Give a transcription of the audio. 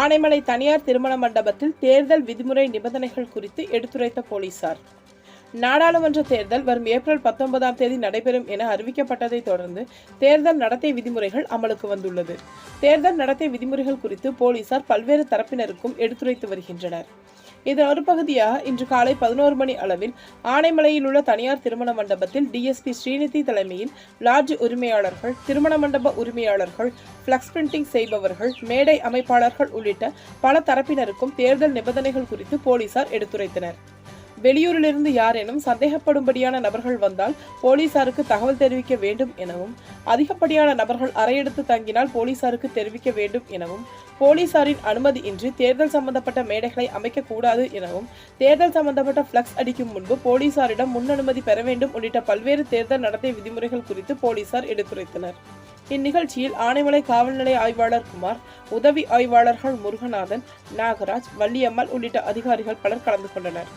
ஆனைமலை தனியார் திருமண மண்டபத்தில் தேர்தல் விதிமுறை நிபந்தனைகள் குறித்து எடுத்துரைத்த போலீசார். நாடாளுமன்ற தேர்தல் வரும் ஏப்ரல் பத்தொன்பதாம் தேதி நடைபெறும் என அறிவிக்கப்பட்டதை தொடர்ந்து தேர்தல் நடத்தை விதிமுறைகள் அமலுக்கு வந்துள்ளது. தேர்தல் நடத்தை விதிமுறைகள் குறித்து போலீசார் பல்வேறு தரப்பினருக்கும் எடுத்துரைத்து வருகின்றனர். இதன் ஒரு பகுதியாக இன்று காலை பதினோரு மணி அளவில் ஆனைமலையில் உள்ள தனியார் திருமண மண்டபத்தில் டிஎஸ்பி ஸ்ரீநிதி தலைமையில் லாட்ஜ் உரிமையாளர்கள் திருமண மண்டப உரிமையாளர்கள் ஃப்ளக்ஸ் பிரிண்டிங் செய்பவர்கள் மேடை அமைப்பாளர்கள் உள்ளிட்ட பல தரப்பினருக்கும் தேர்தல் நிபந்தனைகள் குறித்து போலீசார் எடுத்துரைத்தனர். வெளியூரிலிருந்து யாரேனும் சந்தேகப்படும்படியான நபர்கள் வந்தால் போலீசாருக்கு தகவல் தெரிவிக்க வேண்டும் எனவும் அதிகப்படியான நபர்கள் அறையெடுத்து தங்கினால் போலீசாருக்கு தெரிவிக்க வேண்டும் எனவும் போலீசாரின் அனுமதியின்றி தேர்தல் சம்பந்தப்பட்ட மேடைகளை அமைக்கக்கூடாது எனவும் தேர்தல் சம்பந்தப்பட்ட பிளக்ஸ் அடிக்கும் முன்பு போலீசாரிடம் முன் அனுமதி பெற வேண்டும் உள்ளிட்ட பல்வேறு தேர்தல் நடத்தை விதிமுறைகள் குறித்து போலீசார் எடுத்துரைத்தனர். இந்நிகழ்ச்சியில் ஆனைமலை காவல் நிலைய ஆய்வாளர் குமார் உதவி ஆய்வாளர்கள் முருகநாதன் நாகராஜ் வள்ளியம்மாள் உள்ளிட்ட அதிகாரிகள் பலர் கலந்து கொண்டனர்.